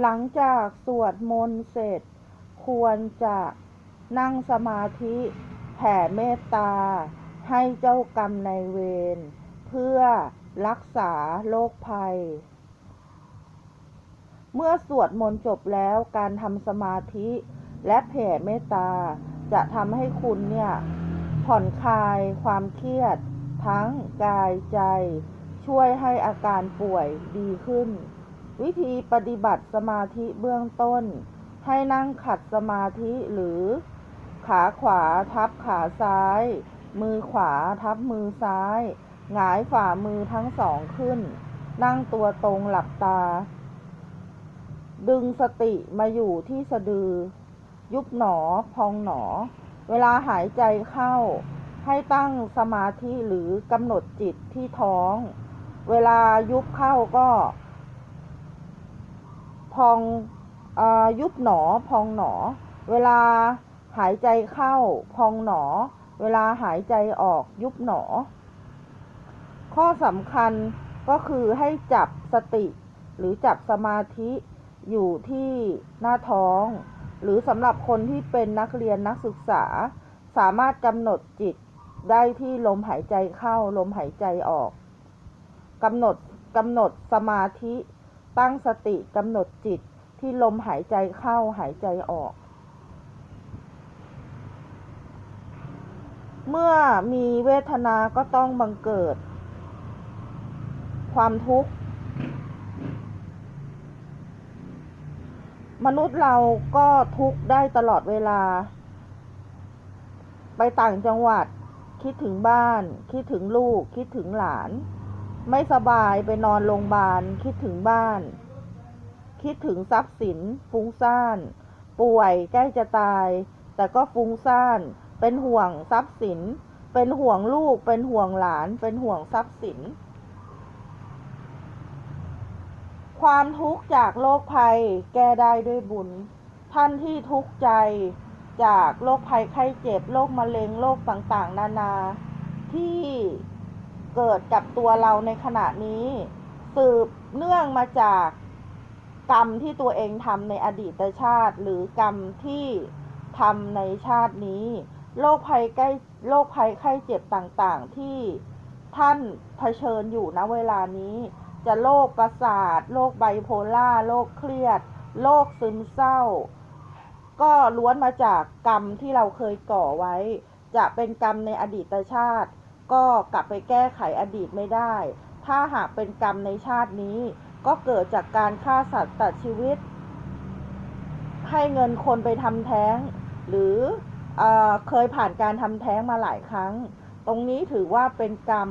หลังจากสวดมนต์เสร็จ ควรจะนั่งสมาธิแผ่เมตตา ให้เจ้ากรรมในเวร เพื่อรักษาโรคภัย เมื่อสวดมนต์จบแล้วการทำสมาธิและแผ่เมตตา จะทำให้คุณเนี่ย ผ่อนคลายความเครียด ทั้งกายใจ ช่วยให้อาการป่วยดีขึ้น วิธีปฏิบัติสมาธิเบื้องต้น ให้นั่งขัดสมาธิหรือ ขาขวาทับขาซ้าย มือขวาทับมือซ้าย หงายฝ่ามือทั้งสองขึ้น นั่งตัวตรงหลับตา ดึงสติมาอยู่ที่สะดือ ยุบหนอพองหนอ เวลาหายใจเข้า ให้ตั้งสมาธิหรือกำหนดจิตที่ท้อง เวลายุบเข้าก็ พองอยุบหนอพองหนอ เวลาหายใจเข้าพองหนอ เวลาหายใจออกยุบหนอ ข้อสำคัญก็คือให้จับสติหรือจับสมาธิอยู่ที่หน้าท้อง หรือสำหรับคนที่เป็นนักเรียนนักศึกษา สามารถกำหนดจิตได้ที่ลมหายใจเข้าลมหายใจออกกำหนดกำหนดสมาธิ ตั้งสติกำหนดจิตที่ลมหายใจเข้าหายใจออก เมื่อมีเวทนาก็ต้องบังเกิด ความทุกข์ มนุษย์เราก็ทุกข์ได้ตลอดเวลา ไปต่างจังหวัดคิดถึงบ้าน คิดถึงลูก คิดถึงหลาน ไม่สบายไปนอนโรงพยาบาล คิดถึงบ้าน คิดถึงทรัพย์สิน ฟุ้งซ่าน ป่วยใกล้จะตาย แต่ก็ฟุ้งซ่าน เป็นห่วงทรัพย์สิน เป็นห่วงลูก เป็นห่วงหลาน เป็นห่วงทรัพย์สิน ความทุกข์จากโรคภัยแก้ได้ด้วยบุญ ท่านที่ทุกข์ใจจากโรคภัยไข้เจ็บ โรคมะเร็ง โรคต่างๆ นานา ที่ เกิดกับตัวเราในขณะนี้ สืบเนื่องมาจากกรรมที่ตัวเองทำในอดีตชาติ หรือกรรมที่ทำในชาตินี้โรคภัยใกล้โรคภัยไข้เจ็บต่างๆ ที่ท่านเผชิญอยู่ณเวลานี้ จะโรคประสาทโรคไบโพล่าโรคเครียดโรคซึมเศร้า ก็ล้วนมาจากกรรมที่เราเคยก่อไว้ จะเป็นกรรมในอดีตชาติ ก็กลับไปแก้ไขอดีตไม่ได้ ถ้าหากเป็นกรรมในชาตินี้ ก็เกิดจากการฆ่าสัตว์ตัดชีวิต ให้เงินคนไปทำแท้ง หรือเอเคยผ่านการทำแท้งมาหลายครั้ง ตรงนี้ถือว่าเป็นกรรม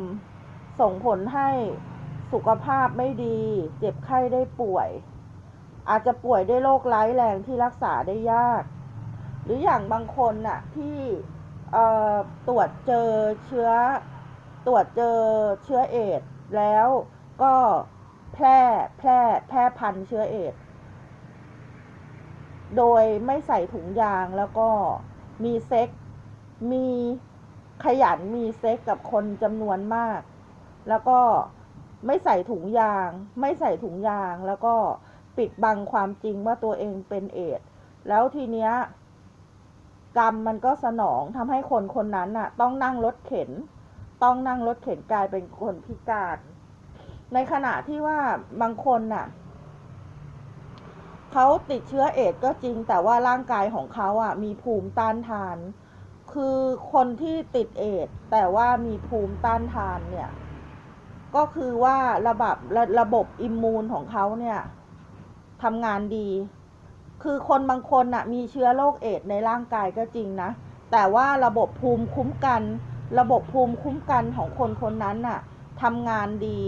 ส่งผลให้สุขภาพไม่ดี เจ็บไข้ได้ป่วย อาจจะป่วยด้วยโรคร้ายแรงที่รักษาได้ยาก หรืออย่างบางคนน่ะที่ ตรวจเจอเชื้อ ตรวจเจอเชื้อเอดแล้วก็แพร่แพร่แพร่พันเชื้อเอดโดยไม่ใส่ถุงยางแล้วก็มีเซ็ก มีขยันมีเซ็กกับคนจำนวนมาก แล้วก็ไม่ใส่ถุงยาง ไม่ใส่ถุงยางแล้วก็ปิดบังความจริงว่าตัวเองเป็นเอดแล้วทีเนี้ย กรรมมันก็สนองทำให้คนคนนั้นน่ะ ต้องนั่งรถเข็น ต้องนั่งรถเข็นกลายเป็นคนพิการ ในขณะที่ว่าบางคนน่ะเขาติดเชื้อเอดก็จริง แต่ว่าร่างกายของเขาอะ มีภูมิต้านทาน คือคนที่ติดเอดแต่ว่ามีภูมิต้านทานเนี่ย ก็คือว่าระบบระระบบอิมมูนของเขาเนี่ยทำงานดี คือคนบางคนน่ะมีเชื้อโรคเอดในร่างกายก็จริงนะ แต่ว่าระบบภูมิคุ้มกัน ระบบภูมิคุ้มกันของคนคนนั้นน่ะทำงานดี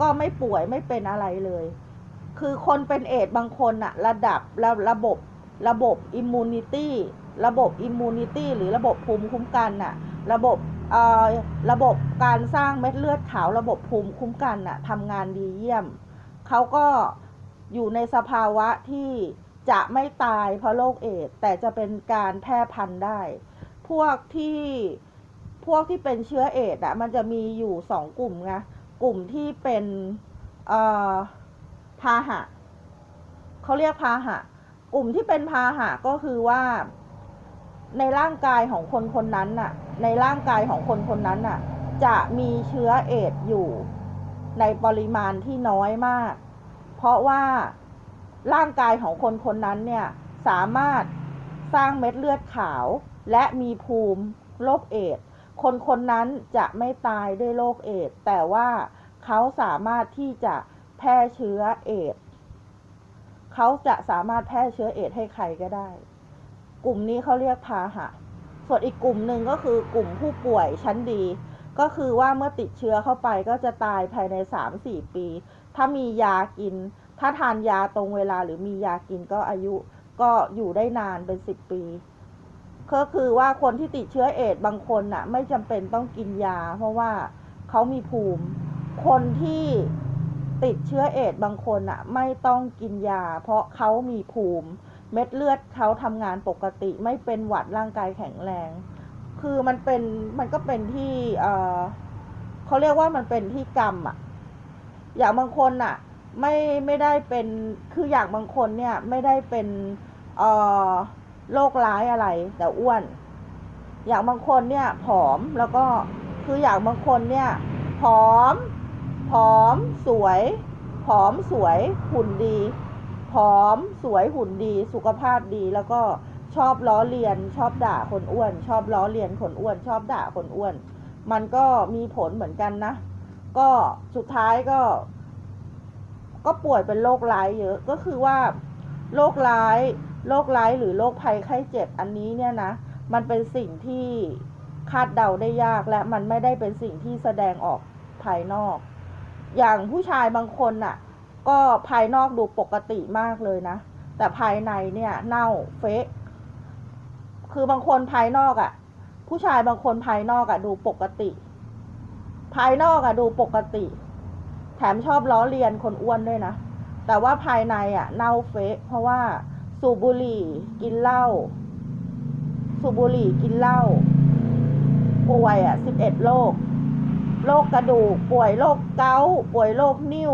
ก็ไม่ป่วยไม่เป็นอะไรเลย คือคนเป็นเอดบางคนน่ะระดับระระบบระบบอิมมูนิตี้ระบบอิมมูนิตี้หรือระบบภูมิคุ้มกันน่ะ ระบบเอ่อระบบการสร้างเม็ดเลือดขาวระบบภูมิคุ้มกันน่ะทำงานดีเยี่ยม เขาก็อยู่ในสภาวะที่ จะไม่ตายเพราะโรคเอดส์แต่จะเป็นการแพร่พันธุ์ได้ พวกที่พวกที่เป็นเชื้อเอดส์อะมันจะมีอยู่สองกลุ่มไงกลุ่มที่เป็นเอ่อพาหะเขาเรียกพาหะ กลุ่มที่เป็นพาหะก็คือว่า ในร่างกายของคนคนนั้นน่ะ ในร่างกายของคนคนนั้นน่ะ จะมีเชื้อเอดส์อยู่ในปริมาณที่น้อยมาก เพราะว่า ร่างกายของคนคนนั้นเนี่ยสามารถสร้างเม็ดเลือดขาว และมีภูมิโรคเอดส์คนคนนั้นจะไม่ตายด้วยโรคเอดส์แต่ว่าเขาสามารถที่จะแพร่เชื้อเอดส์เขาจะสามารถแพร่เชื้อเอดส์ให้ใครก็ได้ กลุ่มนี้เขาเรียกพาหะ ส่วนอีกกลุ่มหนึ่งก็คือกลุ่มผู้ป่วยชั้นดี ก็คือว่าเมื่อติดเชื้อเข้าไปก็จะตายภายใน 3-4 ปี ถ้ามียากิน ถ้าทานยาตรงเวลาหรือมียากินก็อายุก็อยู่ได้นานเป็น10ปี ก็คือว่าคนที่ติดเชื้อเอดส์บางคนน่ะ ไม่จำเป็นต้องกินยา เพราะว่าเขามีภูมิ คนที่ติดเชื้อเอดส์บางคนน่ะ ไม่ต้องกินยา เพราะเขามีภูมิ เม็ดเลือดเขาทำงานปกติ ไม่เป็นหวัดร่างกายแข็งแรง คือมันเป็นมันก็เป็นที่เออเขาเรียกว่ามันเป็นที่กรรมอะอย่างบางคนน่ะ ไม่ไม่ได้เป็นคืออย่างบางคนเนี่ยไม่ได้เป็นเอ่อโรคร้ายอะไร แต่อ้วน อย่างบางคนเนี่ยผอมแล้วก็คืออย่างบางคนเนี่ยผอม ผอมสวยผอมสวยหุ่นดีผอมสวยหุ่นดีสุขภาพดีแล้วก็ชอบล้อเลียน ชอบด่าคนอ้วน ชอบล้อเลียนคนอ้วน ชอบด่าคนอ้วน มันก็มีผลเหมือนกันนะ ก็สุดท้ายก็ ก็ป่วยเป็นโรคร้ายเยอะ ก็คือว่าโรคร้าย โรคร้ายหรือโรคภัยไข้เจ็บอันนี้เนี่ยนะ มันเป็นสิ่งที่คาดเดาได้ยากและมันไม่ได้เป็นสิ่งที่แสดงออกภายนอก อย่างผู้ชายบางคนน่ะ ก็ภายนอกดูปกติมากเลยนะ แต่ภายในเนี่ยเน่าเฟะคือบางคนภายนอกอะ่ะ ผู้ชายบางคนภายนอกอะ่ะดูปกติ ภายนอกอะ่ะดูปกติ แถมชอบล้อเลียนคนอ้วนด้วยนะ แต่ว่าภายในอะ่ะ เน่าเฟะเพราะว่าสูบบุหรี่กินเหล้าสูบบุหรี่กินเหล้าป่วยอะสิบเอ็ดโรคโรคกระดูก ป่วยโรคเกาต์ป่วยโรคนิ่ว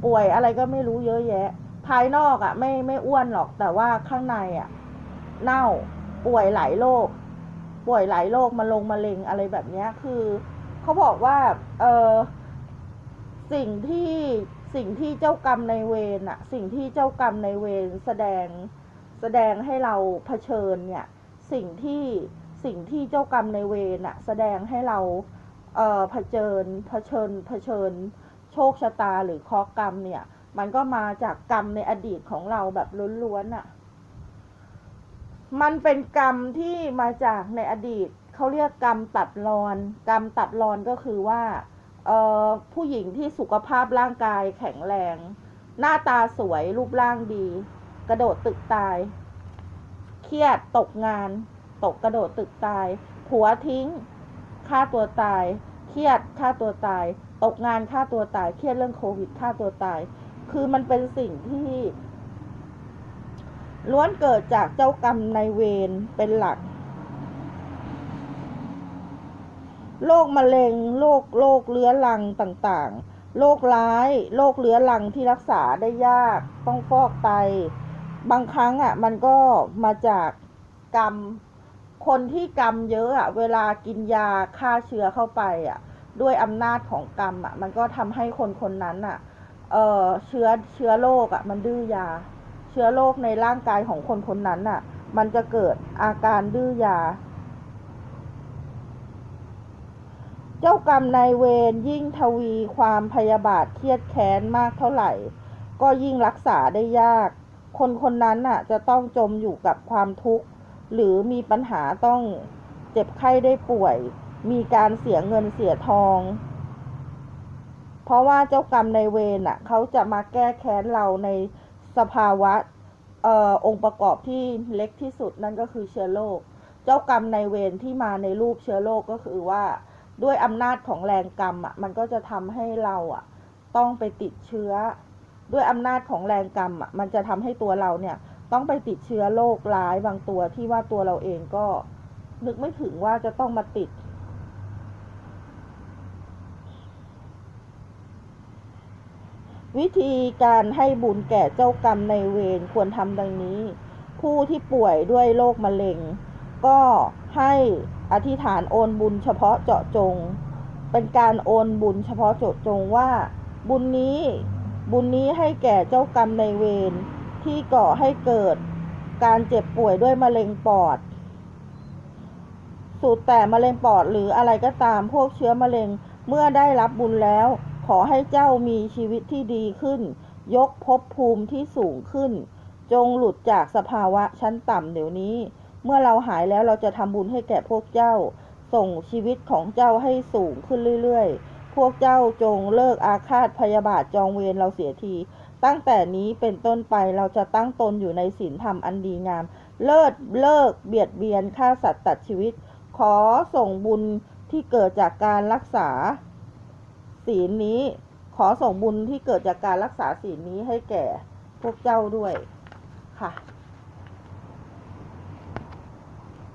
ป่วยอะไรก็ไม่รู้เยอะแยะ ภายนอกอะ่ะ ไม่ไม่อ้วนหรอกแต่ว่าข้างในอะ่ะ เน่าป่วยหลายโรคป่วยหลายโรคมาลงมะเร็งอะไรแบบนี้คือเขาบอกว่า เออ สิ่งที่สิ่งที่เจ้ากรรมในเวรอะสิ่งที่เจ้ากรรมในเวรแสดงแสดงให้เราเผชิญเนี่ย สิ่งที่สิ่งที่เจ้ากรรมในเวรอะแสดงให้เราเอ่อเผชิญเผชิญเผชิญ โชคชะตาหรือเคราะกรรมเนี่ย มันก็มาจากกรรมในอดีตของเราแบบล้วนๆอะมันเป็นกรรมที่มาจากในอดีตเขาเรียกกรรมตัดรอน กรรมตัดรอนก็คือว่า ผู้หญิงที่สุขภาพร่างกายแข็งแรง หน้าตาสวยรูปร่างดี กระโดดตึกตาย เครียดตกงาน ตกกระโดดตึกตาย ผัวทิ้งฆ่าตัวตาย เครียดฆ่าตัวตาย ตกงานฆ่าตัวตาย เครียดเรื่องโควิดฆ่าตัวตาย คือมันเป็นสิ่งที่ล้วนเกิดจากเจ้ากรรมนายเวรเป็นหลัก โรคมะเร็งโรคโรคเรื้อรังต่างๆ โรคร้ายโรคเรื้อรังที่รักษาได้ยากต้องฟอกไต บางครั้งอะมันก็มาจากกรรม คนที่กรรมเยอะอะเวลากินยาฆ่าเชื้อเข้าไปอะด้วยอำนาจของกรรมอะมันก็ทำให้คนคนนั้นอะเอ่อเชื้อเชื้อโรคอะมันดื้อยา เชื้อโรคในร่างกายของคนคนนั้นน่ะมันจะเกิดอาการดื้อยา เจ้ากรรมนายเวรยิ่งทวีความพยาบาทเครียดแค้นมากเท่าไหร่ ก็ยิ่งรักษาได้ยาก คนคนนั้นน่ะจะต้องจมอยู่กับความทุกข์ หรือมีปัญหาต้องเจ็บไข้ได้ป่วย มีการเสียเงินเสียทอง เพราะว่าเจ้ากรรมนายเวรน่ะเขาจะมาแก้แค้นเราในสภาวะเอ่อองค์ประกอบที่เล็กที่สุดนั่นก็คือเชื้อโรค เจ้ากรรมนายเวรที่มาในรูปเชื้อโรคก็คือว่า ด้วยอำนาจของแรงกรรมอะมันก็จะทำให้เราอะต้องไปติดเชื้อ ด้วยอำนาจของแรงกรรมอะมันจะทำให้ตัวเราเนี่ยต้องไปติดเชื้อโรคร้ายบางตัวที่ว่าตัวเราเองก็นึกไม่ถึงว่าจะต้องมาติด วิธีการให้บุญแก่เจ้ากรรมในเวรควรทำดังนี้ ผู้ที่ป่วยด้วยโรคมะเร็ง ก็ให้ อธิษฐานโอนบุญเฉพาะเจาะจง เป็นการโอนบุญเฉพาะเจาะจงว่า บุญนี้บุญนี้ให้แก่เจ้ากรรมในเวรที่ก่อให้เกิด การเจ็บป่วยด้วยมะเร็งปอด สูตรแต่มะเร็งปอดหรืออะไรก็ตามพวกเชื้อมะเร็งเมื่อได้รับบุญแล้ว ขอให้เจ้ามีชีวิตที่ดีขึ้น ยกภพภูมิที่สูงขึ้น จงหลุดจากสภาวะชั้นต่ำเดี๋ยวนี้ เมื่อเราหายแล้วเราจะทำบุญให้แก่พวกเจ้า ส่งชีวิตของเจ้าให้สูงขึ้นเรื่อยๆ พวกเจ้าจงเลิกอาฆาตพยาบาทจองเวรเราเสียที ตั้งแต่นี้เป็นต้นไปเราจะตั้งตนอยู่ในศีลธรรมอันดีงาม เลิศเลิกเบียดเบียนฆ่าสัตว์ตัดชีวิต ขอส่งบุญที่เกิดจากการรักษา ศีลนี้ ขอส่งบุญที่เกิดจากการรักษาศีลนี้ให้แก่พวกเจ้าด้วยค่ะ